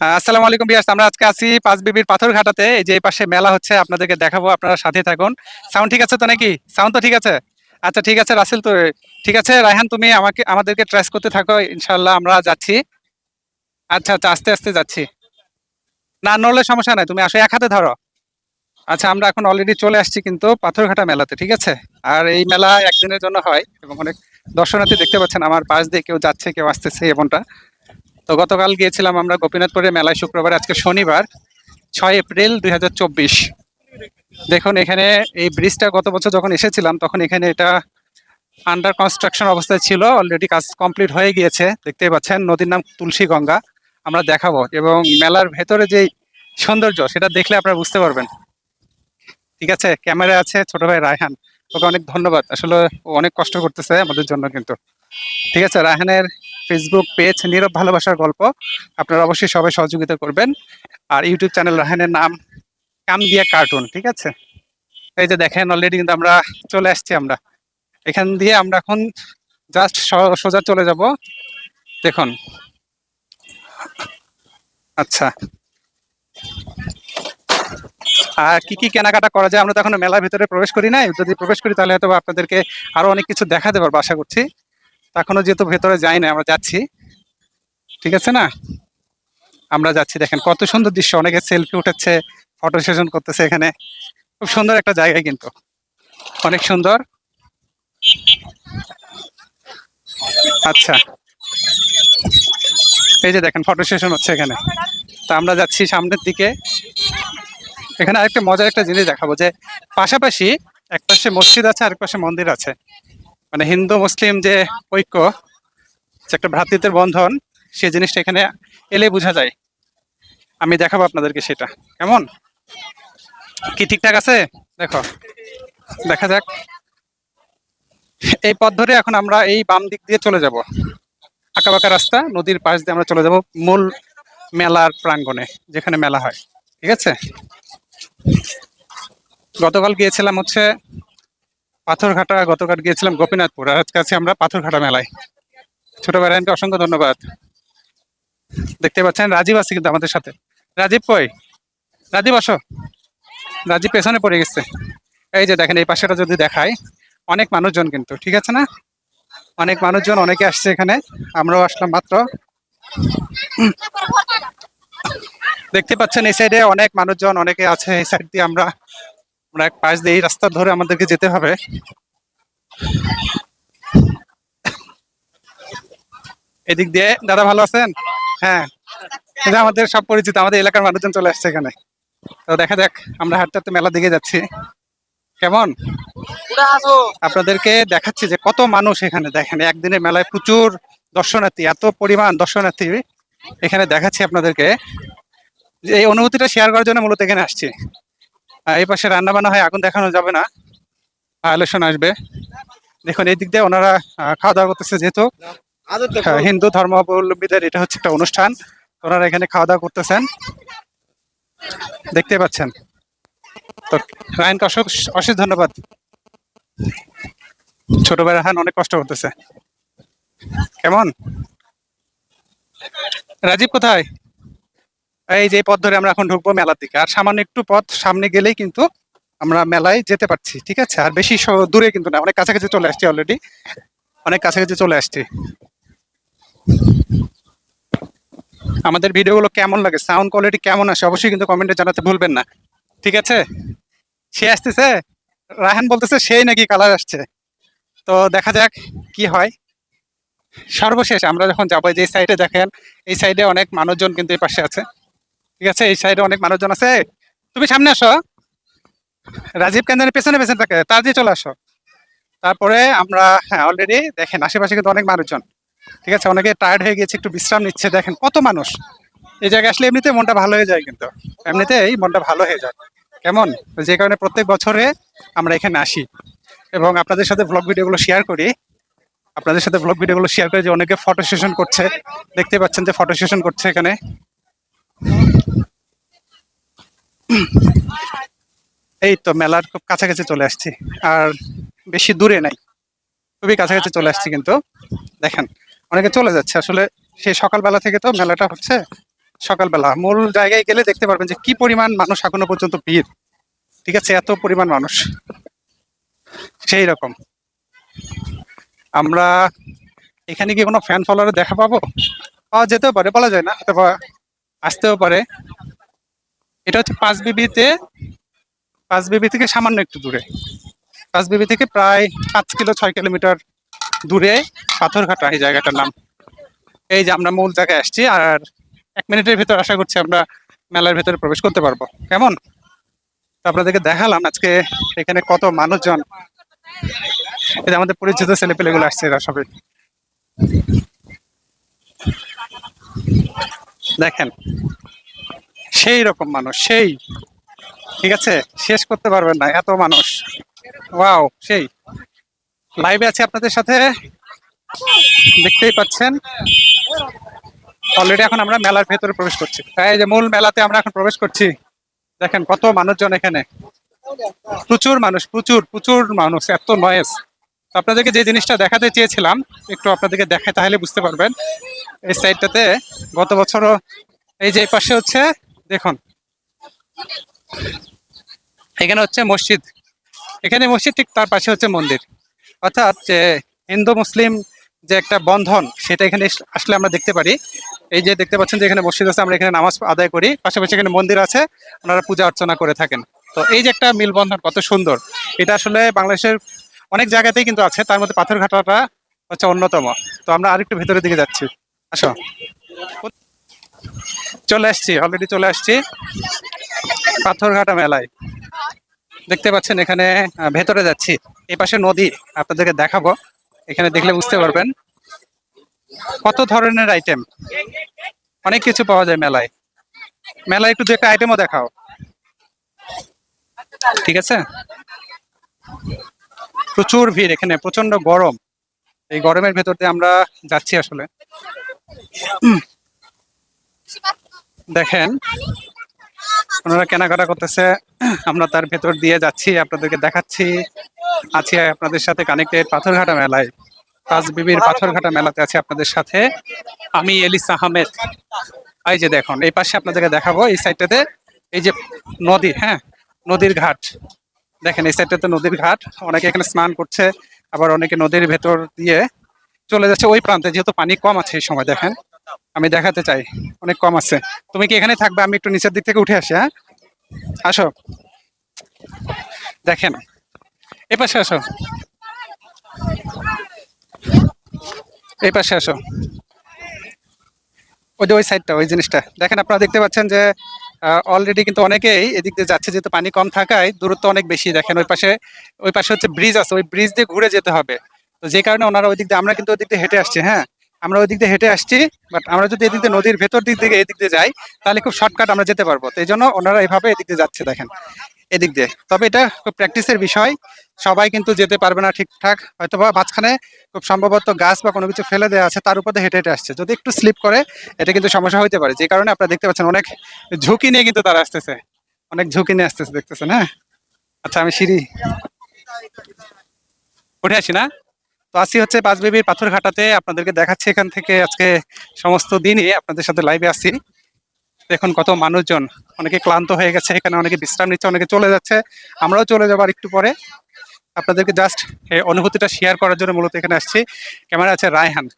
আসসালামু আলাইকুম বিয়াস আমরা আজকে আছি পাঁচ বিবির পাথর ঘাটাতে এই যে এই পাশে মেলা হচ্ছে, আপনাদেরকে দেখাবো, আপনারা সাথে থাকুন। সাউন্ড ঠিক আছে তো নাকি? সাউন্ড তো ঠিক আছে? আচ্ছা ঠিক আছে, রাসেল তো, ঠিক আছে, রায়হান, তুমি আমাকে, আমাদেরকে ট্রেস করতে থাকো ইনশাল্লাহ আমরা যাচ্ছি। আচ্ছা আচ্ছা আস্তে আস্তে যাচ্ছি। না, নড়লে সমস্যা নাই, তুমি আসো এক হাতে ধরো। আচ্ছা আমরা এখন অলরেডি চলে আসছি কিন্তু পাথরঘাটা মেলাতে, ঠিক আছে? আর এই মেলা একদিনের জন্য হয়, এবং অনেক দর্শনার্থী দেখতে পাচ্ছেন, আমার পাশ দিয়ে কেউ যাচ্ছে, কেউ আসতেছে এমনটা। তো গতকাল গিয়েছিলাম আমরা গোপীনাথপুরের মেলায় শুক্রবার, আজকে শনিবার, ছয় এপ্রিল দুই হাজার চব্বিশ। দেখুন, এখানে এই ব্রিজটা গত বছর যখন এসেছিলাম, তখন এখানে এটা আন্ডার কনস্ট্রাকশন অবস্থায় ছিল অলরেডি কাজ কমপ্লিট হয়ে গিয়েছে। দেখতেই পাচ্ছেন, নদীর নাম তুলসী গঙ্গা, আমরা দেখাবো। এবং মেলার ভেতরে যেই সৌন্দর্য, সেটা দেখলে আপনারা বুঝতে পারবেন। ঠিক আছে, ক্যামেরা আছে ছোট ভাই রায়হান। ওকে অনেক ধন্যবাদ। আসলে অনেক কষ্ট করতেছে আমাদের জন্য কিন্তু। ঠিক আছে, রায়হানের ফেসবুক পেজ নীরব ভালোবাসার গল্প আপনারা অবশ্যই সবাই সহযোগিতা করবেন। আর ইউটিউব চ্যানেল রায়হানের নাম কাম দিয়া কার্টুন ঠিক আছে? এই যে দেখেন অলরেডি কিন্তু আমরা চলে আসছি আমরা। এখান দিয়ে আমরা এখন জাস্ট সোজা চলে যাব। দেখুন। আচ্ছা। আর কি কি কেনাকাটা করা যায়? আমরা তো এখনও মেলার ভিতরে প্রবেশ করি নাই। যদি প্রবেশ করি তাহলে হয়তো আপনাদেরকে আরও অনেক কিছু দেখাতে পারব, আশা করছি। এখনও যেহেতু ভেতরে যাই না আমরা যাচ্ছি। ঠিক আছে না? আমরা যাচ্ছি, দেখেন কত সুন্দর দৃশ্য। অনেকে সেলফি উঠাচ্ছে ফটো সেশন করতেছে এখানে। খুব সুন্দর একটা জায়গা কিন্তু। অনেক সুন্দর। আচ্ছা। এই যে দেখেন ফটো সেশন হচ্ছে এখানে। তা আমরা যাচ্ছি সামনের দিকে। এখানে আরেকটা মজার একটা জিনিস দেখাবো যে, পাশাপাশি এক পাশে মসজিদ আছে আরেক পাশে মন্দির আছে। মানে হিন্দু মুসলিম যে ঐক্য, যে একটা ভ্রাতৃত্বের বন্ধন সেই জিনিসটা এখানে এলে বোঝা যায়। আমি দেখাবো আপনাদেরকে সেটা। কেমন? কি ঠিকঠাক আছে? দেখো, দেখা যাক। এই পথ ধরে এখন আমরা এই বাম দিক দিয়ে চলে যাব। আঁকাবাঁকা রাস্তা, নদীর পাশ দিয়ে আমরা চলে যাব মূল মেলার প্রাঙ্গণে, যেখানে মেলা হয়। ঠিক আছে? গতকাল গিয়েছিলাম হচ্ছে পাথরঘাটা গতকাল গিয়েছিলাম গোপীনাথপুর। আর আজকে আছি আমরা পাথরঘাটা মেলায়। ছোট অসংখ্য ধন্যবাদ। দেখতে পাচ্ছেন, রাজীব আছে কিন্তু আমাদের সাথে। রাজীব কই? রাজীব আসো। রাজীব পেছনে পড়ে গেছে। এই যে দেখেন, এই পাশেটা যদি দেখায় অনেক মানুষজন কিন্তু, ঠিক আছে না? অনেক মানুষজন, অনেকে আসছে এখানে। আমরাও আসলাম মাত্র। দেখতে পাচ্ছেন, এই সাইডে অনেক মানুষজন, অনেকে আছে, এই সাইড দিয়ে আমরা আমরা এক পাশ দিয়ে এই রাস্তা ধরে আমাদেরকে যেতে হবে। এদিক দিয়ে, দাদা ভালো আছেন? হ্যাঁ। যে আমাদের সব পরিচিত, আমাদের এলাকার মানুষজন চলে আসছে এখানে। তো দেখা যাক, আমরা হাঁটতে হাঁটতে মেলার দিকে যাচ্ছি। কেমন? আপনাদেরকে দেখাচ্ছি যে কত মানুষ এখানে। দেখেন, একদিনের মেলায় প্রচুর দর্শনার্থী, এত পরিমাণ দর্শনার্থী এখানে দেখাচ্ছি আপনাদেরকে। এই অনুভূতিটা শেয়ার করার জন্য মূলত এখানে আসছি। এই পাশে রান্না বান্না হয় আগুন দেখানো যাবে না। আলোচনা আসবে। দেখুন এই দিক দিয়ে ওনারা খাওয়া দাওয়া করতেছে যেহেতু। হ্যাঁ, হিন্দু ধর্মাবলম্বীদের এটা হচ্ছে একটা অনুষ্ঠান। ওনারা এখানে খাওয়া দাওয়া করতেছেন। দেখতে পাচ্ছেন। তো রায়নকে অশেষ অশেষ ধন্যবাদ। ছোট ভাই রাহান অনেক কষ্ট করতেছে। কেমন? রাজীব কোথায়? এই যে পথ ধরে আমরা এখন ঢুকবো মেলার দিকে। আর সামান্য একটু পথ সামনে গেলেই কিন্তু আমরা মেলায় যেতে পারছি, ঠিক আছে? আর বেশি দূরে কিন্তু না, অনেক কাছাকাছি চলে আসছি অলরেডি অনেক কাছাকাছি চলে আসছি। আমাদের ভিডিওগুলো কেমন লাগে? সাউন্ড কোয়ালিটি কেমন আসে অবশ্যই কিন্তু কমেন্টে জানাতে ভুলবেন না। ঠিক আছে? সে আসতেছে? রাহান বলতেছে, সেই নাকি কালার আসছে। তো দেখা যাক কি হয়। সর্বশেষ আমরা যখন যাব যে সাইডে দেখেন, এই সাইডে অনেক মানুষজন কিন্তু এই পাশে আছে। ঠিক আছে, এই সাইডে অনেক মানুষজন আছে। তুমি সামনে আসো। রাজীব কেন্দ্রের পেছনে পেছনে থাকে, তার দিয়ে চলে আসো। তারপরে আমরা হ্যাঁ অলরেডি দেখেন, আশেপাশে কিন্তু অনেক মানুষজন। ঠিক আছে, অনেকে টায়ার্ড হয়ে গেছে একটু বিশ্রাম নিচ্ছে, দেখেন কত মানুষ। এই জায়গায় আসলে এমনিতে মনটা ভালো হয়ে যায় কিন্তু। এমনিতেই মনটা ভালো হয়ে যায়। কেমন? যে কারণে প্রত্যেক বছরে আমরা এখানে আসি। এবং আপনাদের সাথে ব্লগ ভিডিওগুলো শেয়ার করি। আপনাদের সাথে ব্লগ ভিডিওগুলো শেয়ার করে যে অনেকে ফটো সেশন করছে। দেখতে পাচ্ছেন যে ফটো সেশন করছে এখানে। এই তো মেলার খুব কাছাকাছি চলে আসছি। আর বেশি দূরে নাই। খুবই কাছাকাছি চলে আসছি কিন্তু। দেখেন, অনেকে চলে যাচ্ছে। আসলে সেই সকালবেলা থেকে তো মেলাটা হচ্ছে সকালবেলা। মূল জায়গায় গেলে দেখতে পারবেন যে কি পরিমাণ মানুষ এখনও পর্যন্ত ভিড়। ঠিক আছে, এত পরিমাণ মানুষ। সেই রকম। আমরা এখানে কি কোনো ফ্যান ফলোয়ার দেখা পাবো? পাওয়া যেতেও পারে, বলা যায় না। অথবা আসতেও পারে। এটা হচ্ছে পাঁচ বিবিতে পাঁচ বিবি থেকে সামান্য একটু দূরে। পাঁচ বিবি থেকে প্রায় পাঁচ কিলো, ছয় কিলোমিটার দূরে পাথরঘাটা, এই জায়গাটার নাম। এই যে আমরা মূল জায়গায় আসছি, আর এক মিনিটের ভেতর আশা করছি আমরা মেলার ভেতরে প্রবেশ করতে পারব। কেমন? আপনাদেরকে দেখালাম আজকে এখানে কত মানুষজন। আমাদের পরিচিত ছেলেপেলেগুলো আসছে এরা সবাই। দেখেন, সেই রকম মানুষ, সেই। ঠিক আছে? শেষ করতে পারবেন না, এত মানুষ। ওয়াও, সেই। লাইভে আছে আপনাদের সাথে। দেখতেই পাচ্ছেন। অলরেডি এখন আমরা মেলার ভেতরে প্রবেশ করছি। তাই যে মূল মেলাতে আমরা এখন প্রবেশ করছি। দেখেন কত মানুষজন এখানে। প্রচুর মানুষ, প্রচুর প্রচুর মানুষ, এত নয়েস আপনাদেরকে যে জিনিসটা দেখাতে চেয়েছিলাম, একটু আপনাদেরকে দেখায় তাহলে বুঝতে পারবেন। এই সাইডটাতে গত বছরও এই যে পাশে হচ্ছে, দেখুন। এখানে হচ্ছে মসজিদ। এখানে মসজিদ ঠিক তার পাশে হচ্ছে মন্দির। অর্থাৎ যে হিন্দু মুসলিম যে একটা বন্ধন, সেটা এখানে আসলে আমরা দেখতে পারি। এই যে দেখতে পাচ্ছেন যে এখানে মসজিদ আছে, আমরা এখানে নামাজ আদায় করি। পাশাপাশি এখানে মন্দির আছে, ওনারা পূজা অর্চনা করে থাকেন। তো এই যে একটা মিলবন্ধন, কত সুন্দর। এটা আসলে বাংলাদেশের অনেক জায়গাতেই কিন্তু আছে, তার মধ্যে পাথরঘাটাটা হচ্ছে অন্যতম। তো আমরা আরেকটু ভেতরের দিকে যাচ্ছি। আসো। চলে আসছি অলরেডি চলে আসছি। পাথরঘাটা মেলায়। দেখতে পাচ্ছেন, এখানে ভেতরে যাচ্ছি। এই পাশে নদী, আপনাদেরকে দেখাবো। এখানে দেখলে বুঝতে পারবেন। কত ধরনের আইটেম অনেক কিছু পাওয়া যায় মেলায়। মেলায় একটু দু একটা আইটেমও দেখাও। ঠিক আছে? প্রচুর ভিড় এখানে প্রচণ্ড গরম। এই গরমের ভেতর দিয়ে আমরা যাচ্ছি আসলে। দেখেন, ওনারা কেনাকাটা করতেছে। আমরা তার ভেতর দিয়ে যাচ্ছি, আপনাদেরকে দেখাচ্ছি। আছি আপনাদের সাথে কানেক্টেড পাথরঘাটা মেলায়। পাঁচ বিবির পাথরঘাটা মেলাতে আছে আপনাদের সাথে। আমি এলিস আহমেদ। এই যে দেখুন, এই পাশে আপনাদেরকে দেখাবো, এই সাইডটাতে এই যে নদী হ্যাঁ নদীর ঘাট। দেখেন, এই সাইডটাতে নদীর ঘাট, অনেকে এখানে স্নান করছে, আবার অনেকে নদীর ভেতর দিয়ে চলে যাচ্ছে ওই প্রান্তে, যেহেতু পানি কম আছে এই সময়, দেখেন। আমি দেখাতে চাই, অনেক কম আছে। তুমি কি এখানে থাকবে? আমি একটু নিচের দিক থেকে উঠে আসি হ্যাঁ? আসো। দেখেন। এই পাশে আসো। এই পাশে আসো। ওই যে ওই সাইডটা ওই জিনিসটা। দেখেন, আপনারা দেখতে পাচ্ছেন যে অলরেডি কিন্তু অনেকেই এদিক দিয়ে যাচ্ছে, যেহেতু পানি কম থাকায় দূরত্ব অনেক বেশি। দেখেন, ওই পাশে ওই পাশে হচ্ছে ব্রিজ আছে। ওই ব্রিজ দিয়ে ঘুরে যেতে হবে। তো যে কারণে ওনারা ওই দিক দিয়ে আমরা কিন্তু ওই দিক দিয়ে হেঁটে আসছি হ্যাঁ। আমরা ওই দিক দিয়ে হেঁটে আসছি বাট আমরা যদি এদিক দিয়ে নদীর ভেতর দিক থেকে এদিক দিয়ে যাই, তাহলে খুব শর্টকাট আমরা যেতে পারব। তো এই জন্য ওনারা এইভাবে এদিক দিয়ে যাচ্ছে, দেখেন। এদিক দিয়ে। তবে এটা খুব প্র্যাকটিসের বিষয়। সবাই কিন্তু যেতে পারবে না ঠিকঠাক। হয়তো বা মাঝখানে খুব সম্ভবত গাছ বা কোনো কিছু ফেলে দেওয়া আছে, তার উপরে হেঁটে হেঁটে আসছে। যদি একটু স্লিপ করে, এটা কিন্তু সমস্যা হতে পারে। যে কারণে আপনারা দেখতে পাচ্ছেন অনেক ঝুঁকি নিয়ে কিন্তু তারা আসতেছে। অনেক ঝুঁকি নিয়ে আসতেছে, দেখতেছেন হ্যাঁ। আচ্ছা আমি সিঁড়ি উঠে আসি না? তো আসি হচ্ছে পাঁচবিবির পাথর ঘাটাতে আপনাদেরকে দেখাচ্ছি এখান থেকে আজকে সমস্ত দিনই আপনাদের সাথে লাইভে আসি এখন কত মানুষজন, অনেকে ক্লান্ত হয়ে গেছে, এখানে অনেকে বিশ্রাম নিচ্ছে, অনেকে চলে যাচ্ছে। আমরাও চলে যাবার একটু পরে। আপনাদেরকে জাস্ট অনুভূতিটা শেয়ার করার জন্য মূলত এখানে আসছি। ক্যামেরা আছে রায়হান।